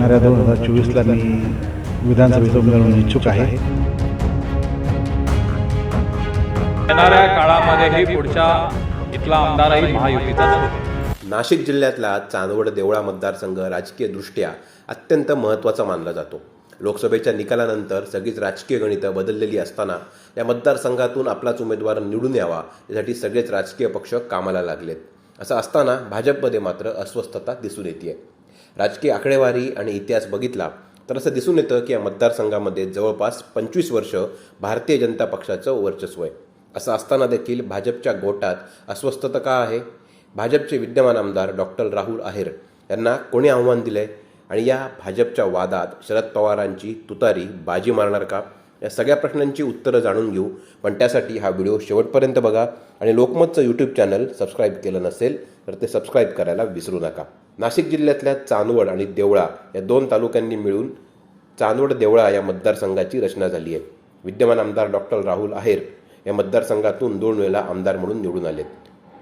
येणाऱ्या दोन हजार चोवीसला मी विधानसभेचा उमेदवार म्हणून इच्छुक आहे. येणाऱ्या काळामध्येही पुढच्या इथला आमदारही महायुतीचाच होईल नाशिक जिल्ह्यातला चांदवड देवळा मतदारसंघ राजकीय दृष्ट्या अत्यंत महत्त्वाचा मानला जातो. लोकसभेच्या निकालानंतर सगळीच राजकीय गणितं बदललेली असताना या मतदारसंघातून आपलाच उमेदवार निवडून यावा यासाठी सगळेच राजकीय पक्ष कामाला लागलेत. असं असताना भाजपमध्ये मात्र अस्वस्थता दिसून येते राजकीय आकडेवारी आणि इतिहास बघितला तर असं दिसून येतं की या मतदारसंघामध्ये जवळपास पंचवीस वर्ष भारतीय जनता पक्षाचं वर्चस्व आहे. असं असताना देखील भाजपच्या गोटात अस्वस्थता का आहे? भाजपचे विद्यमान आमदार डॉक्टर राहुल आहेर यांना कोणी आव्हान दिलंय? आणि या भाजपच्या वादात शरद पवारांची तुतारी बाजी मारणार का? या सगळ्या प्रश्नांची उत्तरं जाणून घेऊ. पण त्यासाठी हा व्हिडिओ शेवटपर्यंत बघा. आणि लोकमतचं यूट्यूब चॅनल सबस्क्राईब केलं नसेल तर ते सबस्क्राईब करायला विसरू नका. नाशिक जिल्ह्यातल्या चांदवड आणि देवळा या दोन तालुक्यांनी मिळून चांदवड देवळा या मतदारसंघाची रचना झाली आहे. विद्यमान आमदार डॉक्टर राहुल आहेर या मतदारसंघातून दोन वेळेला आमदार म्हणून निवडून आलेत.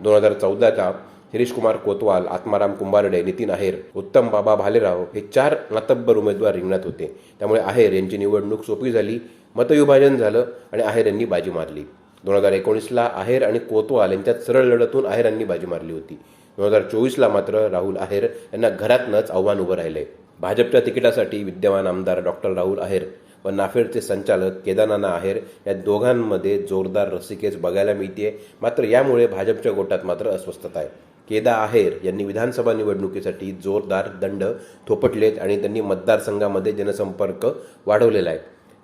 दोन हजार चौदाच्या शिरीष कुमार कोतवाल आत्माराम कुंभारडे नितीन आहेर उत्तम बाबा भालेराव हे चार नातब्बर उमेदवार रिंगणात होते. त्यामुळे आहेर यांची निवडणूक सोपी झाली मतविभाजन झालं आणि आहेर यांनी बाजी मारली. दोन हजार एकोणीसला आहेर आणि कोतवाल यांच्यात सरळ लढतून आहेरांनी बाजी मारली होती. दोन हजार चोवीसला मात्र राहुल आहेर यांना घरातनंच आव्हान उभं राहिले भाजपच्या तिकिटासाठी विद्यमान आमदार डॉक्टर राहुल आहेर व नाफेडचे संचालक केदारनाना आहेर या दोघांमध्ये जोरदार रसिकेच बघायला मिळते मात्र यामुळे भाजपच्या गोटात मात्र अस्वस्थता आहे. केदा आहेर यांनी विधानसभा निवडणुकीसाठी जोरदार दंड थोपटलेत आणि त्यांनी मतदारसंघामध्ये जनसंपर्क वाढवलेला आहे.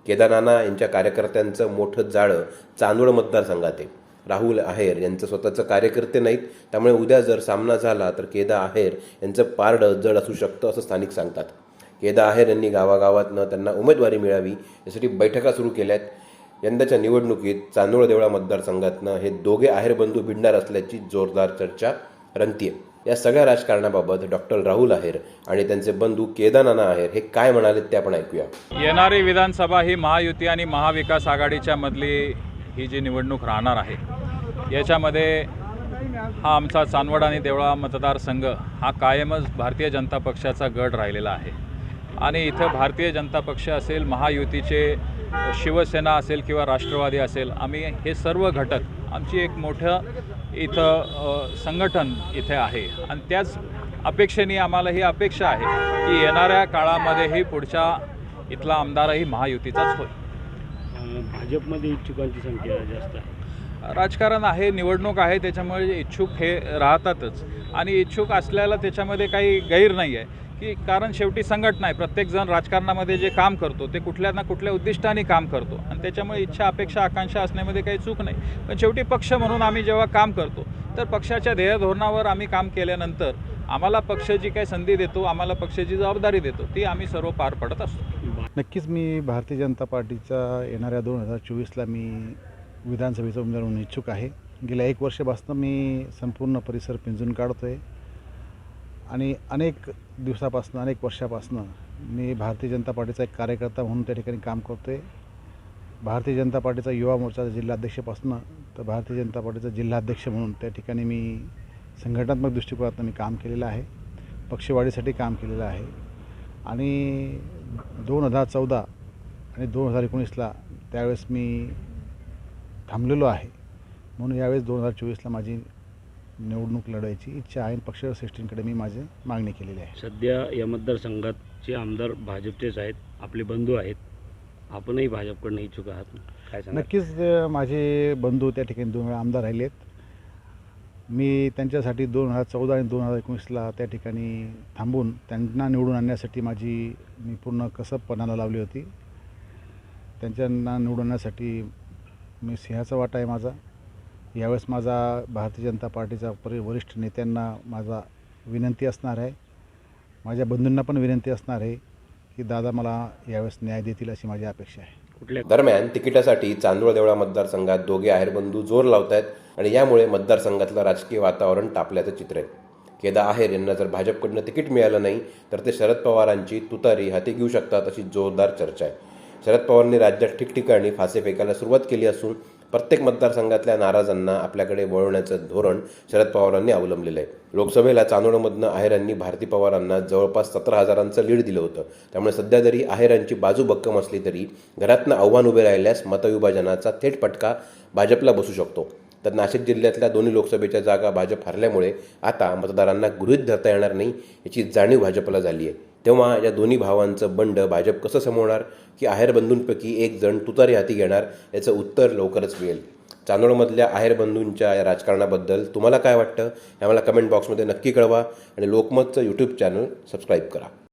केदारनाना यांच्या कार्यकर्त्यांचं मोठं जाळं चांदोड मतदारसंघात आहे. राहुल आहेर यांचं स्वतःचं कार्यकर्ते नाहीत. त्यामुळे उद्या जर सामना झाला तर केदा आहेर यांचं पारडं जड असू शकतं असं स्थानिक सांगतात. केदा आहेर यांनी गावागावातनं त्यांना उमेदवारी मिळावी यासाठी बैठका सुरू केल्यात. यंदाच्या निवडणुकीत चांदोळ देवळा मतदारसंघातनं हे दोघे आहेर बंधू भिडणार असल्याची जोरदार चर्चा रंगतीये. या सगळ्या राजकारणाबाबत डॉक्टर राहुल आहेर आणि त्यांचे बंधू केदारनाना आहेर हे काय म्हणाले ते आपण ऐकूया. येणारी विधानसभा ही महायुती आणि महाविकास आघाडीच्या मधली ही जी निवडणूक राहणार आहे याच्यामध्ये हा आमचा चांदवड आणि देवळा मतदारसंघ हा कायमच भारतीय जनता पक्षाचा गड राहिलेला आहे. आणि इथं भारतीय जनता पक्ष असेल महायुतीचे शिवसेना असेल किंवा राष्ट्रवादी असेल आम्ही हे सर्व घटक आमची एक मोठं इथं संघटन इथे आहे. आणि त्याच अपेक्षेने आम्हाला ही अपेक्षा आहे की येणाऱ्या काळामध्येही पुढच्या इथला आमदारही महायुतीचाच होईल. भाजपमध्ये इच्छुकांची संख्या जास्त आहे. राजकारण आहे निवडणूक आहे त्याच्यामुळे इच्छुक हे राहतातच. आणि इच्छुक असल्याला त्याच्यामध्ये काही गैर नाही आहे की कारण शेवटी संघटना आहे प्रत्येकजण राजकारणामध्ये जे काम करतो ते कुठल्या ना कुठल्या उद्दिष्टाने काम करतो. आणि त्याच्यामुळे इच्छा अपेक्षा आकांक्षा असण्यामध्ये काही चूक नाही. पण शेवटी पक्ष म्हणून आम्ही जेव्हा काम करतो तर पक्षाच्या ध्येयधोरणावर आम्ही काम केल्यानंतर आम्हाला पक्ष जी काही संधी देतो आम्हाला पक्षाची जबाबदारी देतो ती आम्ही सर्व पार पडत असतो. नक्कीच मी भारतीय जनता पार्टीचा येणाऱ्या दोन हजार चोवीसला मी विधानसभेचा उमेदवार म्हणून इच्छुक आहे. गेल्या एक वर्षापासून मी संपूर्ण परिसर पिंजून काढतो आहे आणि अनेक दिवसापासून अनेक वर्षापासून मी भारतीय जनता पार्टीचा एक कार्यकर्ता म्हणून त्या ठिकाणी काम करतो आहे भारतीय जनता पार्टीचा युवा मोर्चाचा जिल्हाध्यक्षपासून तर भारतीय जनता पार्टीचा जिल्हाध्यक्ष म्हणून त्या ठिकाणी मी संघटनात्मक दृष्टिकोनातून मी काम केलेलं आहे. पक्षवाढीसाठी काम केलेलं आहे. आणि दोन हजार चौदा आणि दोन हजार एकोणीसला त्यावेळेस मी थांबलेलो आहे. म्हणून यावेळेस दोन हजार चोवीसला माझी निवडणूक लढवायची इच्छा आहे आणि पक्षश्रेष्ठींकडे मी माझी मागणी केलेली आहे. सध्या या मतदारसंघाचे आमदार भाजपचेच आहेत आपले बंधू आहेत. आपणही भाजपकडनं इच्छुक आहात. काय नक्कीच माझे बंधू त्या ठिकाणी दोन वेळा आमदार राहिले आहेत. मी त्यांच्यासाठी दोन हजार चौदा आणि दोन हजार एकोणीसला त्या ठिकाणी थांबून त्यांना निवडून आणण्यासाठी माझी मी पूर्ण कसब पणाला लावली होती. त्यांच्यांना निवडून आणण्यासाठी मी सिंहाचा वाटा आहे माझा. यावेळेस माझा भारतीय जनता पार्टीचा परि वरिष्ठ नेत्यांना माझा विनंती असणार आहे. माझ्या बंधूंना पण विनंती असणार आहे की दादा मला यावेळेस न्याय देतील अशी माझी अपेक्षा आहे. दरम्यान तिकिटासाठी चांदूळ देवळा मतदारसंघात दोघे आहेरबंधू जोर लावत आहेत आणि यामुळे मतदारसंघातलं राजकीय वातावरण तापल्याचं चित्र आहे. केदा आहेर यांना जर भाजपकडनं तिकीट मिळालं नाही तर ते शरद पवारांची तुतारी हाती घेऊ शकतात अशी जोरदार चर्चा आहे. शरद पवारांनी राज्यात ठिकठिकाणी फासे फेकायला सुरुवात केली असून प्रत्येक मतदारसंघातल्या नाराजांना आपल्याकडे वळवण्याचं धोरण शरद पवारांनी अवलंबलेलं आहे. लोकसभेला चांदोडमधनं आहेरांनी भारती पवारांना जवळपास सतरा हजारांचं लीड दिलं होतं. त्यामुळे सध्या जरी आहेरांची बाजू भक्कम असली तरी घरातनं आव्हान उभे राहिल्यास मतविभाजनाचा थेट फटका भाजपला बसू शकतो. तर नाशिक जिल्ह्यातल्या दोन्ही लोकसभेच्या जागा भाजप हरल्यामुळे आता मतदारांना गृहीत धरता येणार नाही याची जाणीव भाजपला झाली आहे. तेव्हा या दोन्ही भावांचं बंड भाजप कसं समोरणार की आहेर बंधूंपैकी एक जण तुतारी हाती घेणार? याचं उत्तर लवकरच मिळेल. चांदोळमधल्या आहेर बंधूंच्या या राजकारणाबद्दल तुम्हाला काय वाटतं? हे आम्हाला कमेंट बॉक्समध्ये नक्की कळवा आणि लोकमतचं यूट्यूब चॅनल सबस्क्राईब करा.